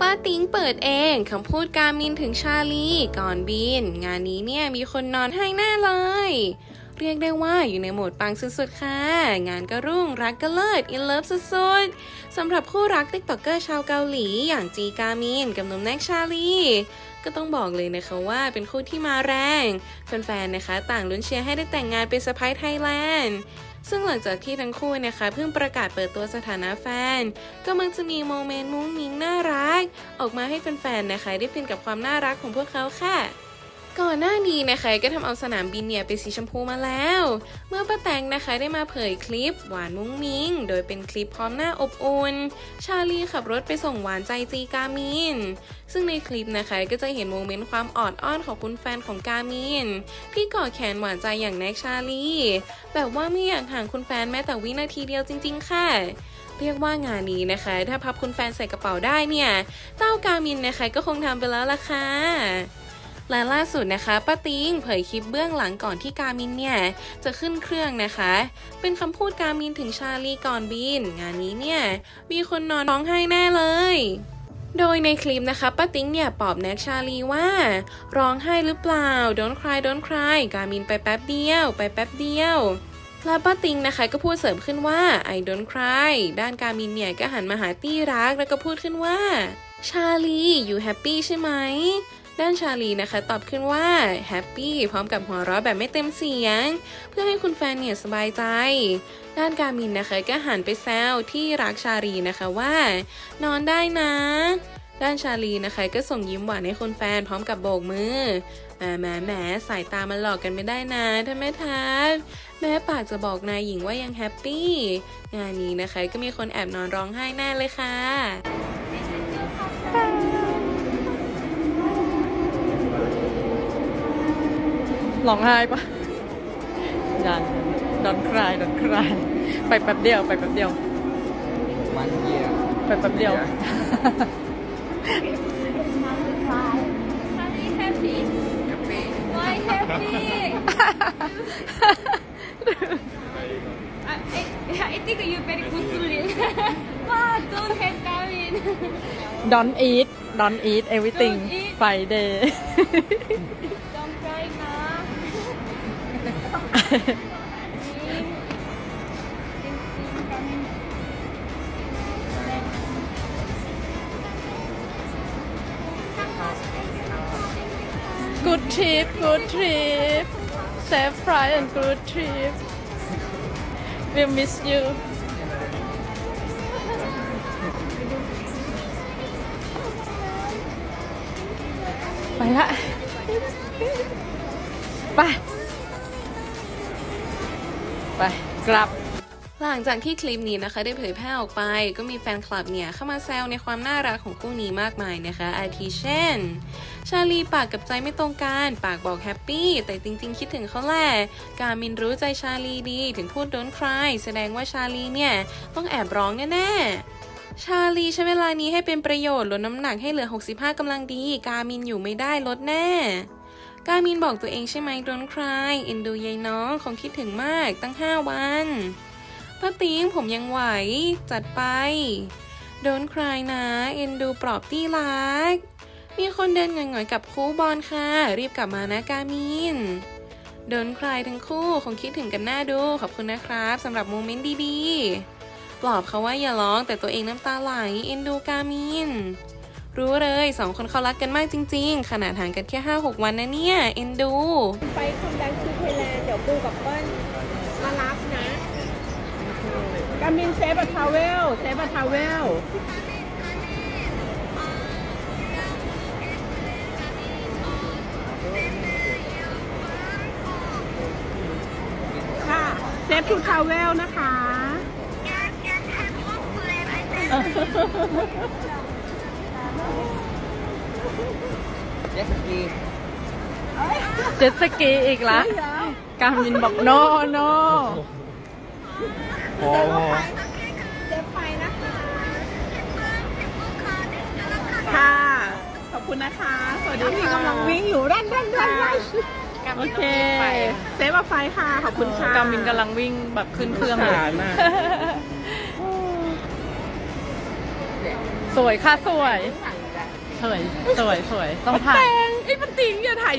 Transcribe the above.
ป้าติงเปิดเองคำพูดการมินถึงชาลีก่อนบิน งานนี้เนี่ยมีคนนอนให้แน่เลย เรียกได้ว่าอยู่ในโหมดปังสุดๆค่ะ งานก็รุ่งรักก็เลิศอินเลิฟสุดๆสำหรับคู่รักติ๊กต็อกเกอร์ชาวเกาหลีอย่างจีกามินกับหนุ่มแน็กชาลีก็ต้องบอกเลยนะคะว่าเป็นคู่ที่มาแรง แฟนๆนะคะ ต่างลุ้นเชียร์ให้ได้แต่งงานเป็นสะพ้ายไทยแลนด์ ซึ่งหลังจากที่ทั้งคู่นะคะ เพิ่งประกาศเปิดตัวสถานะแฟน ก็มักจะมีโมเมนต์มุ้งมิ้งน่ารัก ออกมาให้แฟนๆนะคะ ได้ฟินกับความน่ารักของพวกเขาค่ะ ก่อนหน้านี้นะคะก็ทำเอาสนามบินเนี่ยเป็นสีชมพูมาแล้ว เมื่อป้าแตงนะคะได้มาเผยคลิปหวานมุ้งมิ้ง โดยเป็นคลิปพร้อมหน้าอบอุ่น ชาลีขับรถไปส่งหวานใจจีกามิน ซึ่งในคลิปนะคะก็จะเห็นโมเมนต์ความออดอ้อนของคุณแฟนของกามิน ที่กอดแขนหวานใจอย่างแน็กชาลีแบบว่าไม่อยากห่างคุณแฟนแม้แต่วินาทีเดียวจริง ๆ ค่ะเรียกว่างานนี้นะคะ ถ้าพับคุณแฟนใส่กระเป๋าได้เนี่ย เต้ากามินนะคะก็คงทำไปแล้วล่ะค่ะ และล่าสุดนะคะป้าติงเผยคลิปเบื้องหลังก่อนที่กามินเนี่ยจะขึ้นเครื่องนะคะ เป็นคำพูดกามินถึงชาลีก่อนบิน งานนี้เนี่ยมีคนนอนร้องไห้แน่เลยโดยในคลิปนะคะป้าติ้งเนี่ยปอบแน็กชาลีว่า ร้องไห้หรือเปล่า don't cry don't cry กามินไปแป๊บเดียว ไปแป๊บเดียวและป้าติงนะคะก็พูดเสริมขึ้นว่า I don't cry ด้านกามินเนี่ยก็หันมาหาตี้รักแล้วก็พูดขึ้นว่า ชาลีอยู่แฮปปี้ใช่ไหม ด้านชาลีนะคะ ตอบขึ้นว่าแฮปปี้พร้อมกับหัวเราะแบบไม่เต็มเสียง เพื่อให้คุณแฟนเนี่ยสบายใจ ด้านกามินนะคะก็หันไปแซวที่รักชาลีนะคะว่า นอนได้นะ ด้านชาลีนะคะ ก็ส่งยิ้มหวานให้คุณแฟนพร้อมกับโบกมือแหมแหมแหมสายตามันหลอกกันไม่ได้นะท่านแม่ทัพแม้ปากจะบอกนายหญิงว่ายังแฮปปี้งานนี้นะคะก็มีคนแอบนอนร้องไห้แน่เลยค่ะ ร้องไห้ปะยันดอนคลายดอนคลาย ไปแป๊บเดียว ไปแป๊บเดียว one year ไปแป๊บเดียว Happy, happy. Why happy? I, I, I think you very good sleep. but don't have Gavin. ดอนอีทดอนอีท everything Don't eat ไฟเดย์ don't cry now. Good trip good trip safe flight and good trip we miss you ไปละ ไป ไปกลับ หลังจากที่คลิปนี้นะคะ ได้เผยแพร่ออกไป ก็มีแฟนคลับเนี่ยเข้ามาแซวในความน่ารักของคู่นี้มากมายนะคะ อาทิเช่น ชาลีปากกับใจไม่ตรงกัน ปากบอกแฮปปี้ แต่จริงๆ คิดถึงเขาแหละ กามินรู้ใจชาลีดี ถึงพูด don't cry แสดงว่าชาลีเนี่ยต้องแอบร้องแน่ๆชาลีใช้เวลานี้ให้เป็นประโยชน์ลดน้ำหนักให้เหลือ 65กำลังดี กามินอยู่ไม่ได้ลดแน่ กามินบอกตัวเองใช่ไหม don't cry เอ็นดูยายน้องคงคิดถึงมากตั้ง 5 วันป้าติงผมยังไหว จัดไป don't cry นะเอ็นดูปลอบตี้รัก มีคนเดินหงอยๆกับคู่บอลค่ะ รีบกลับมานะกามิน don't cry ทั้งคู่คงคิดถึงกันหน้าดูขอบคุณนะครับสำหรับโมเมนต์ดีๆปลอบเขาว่าอย่าร้องแต่ตัวเองน้ำตาไหลเอ็นดูกามิน รู้เลยสองคนเขารักกันมากจริง ๆ ขนาดห่างกันแค่ 5-6 วันนะเนี่ย เอ็นดู ไปคอมแบ็กทูไทยแลนด์เดี๋ยวปูกับเปิ้ลมารับนะกามินเซฟอะทาวเวลเซฟอะทาวเวลค่ะเซฟทูทาวเวลนะคะ jet ski เจ็ตสกีอีกละกามินบอก no no พอพอเซฟไฟนะคะค่ะ ขอบคุณนะคะ สวัสดีค่ะกำลังวิ่งอยู่รันรันรันรันโอเค เซฟอะไฟค่ะ ขอบคุณค่ะกามินกำลังวิ่งแบบขึ้นเครื่องเลยสงสารมากสวยค่ะ สวยค สวยสวยสวยต้องถ่ายแตงไอ้ปนติงอย่าถ่าย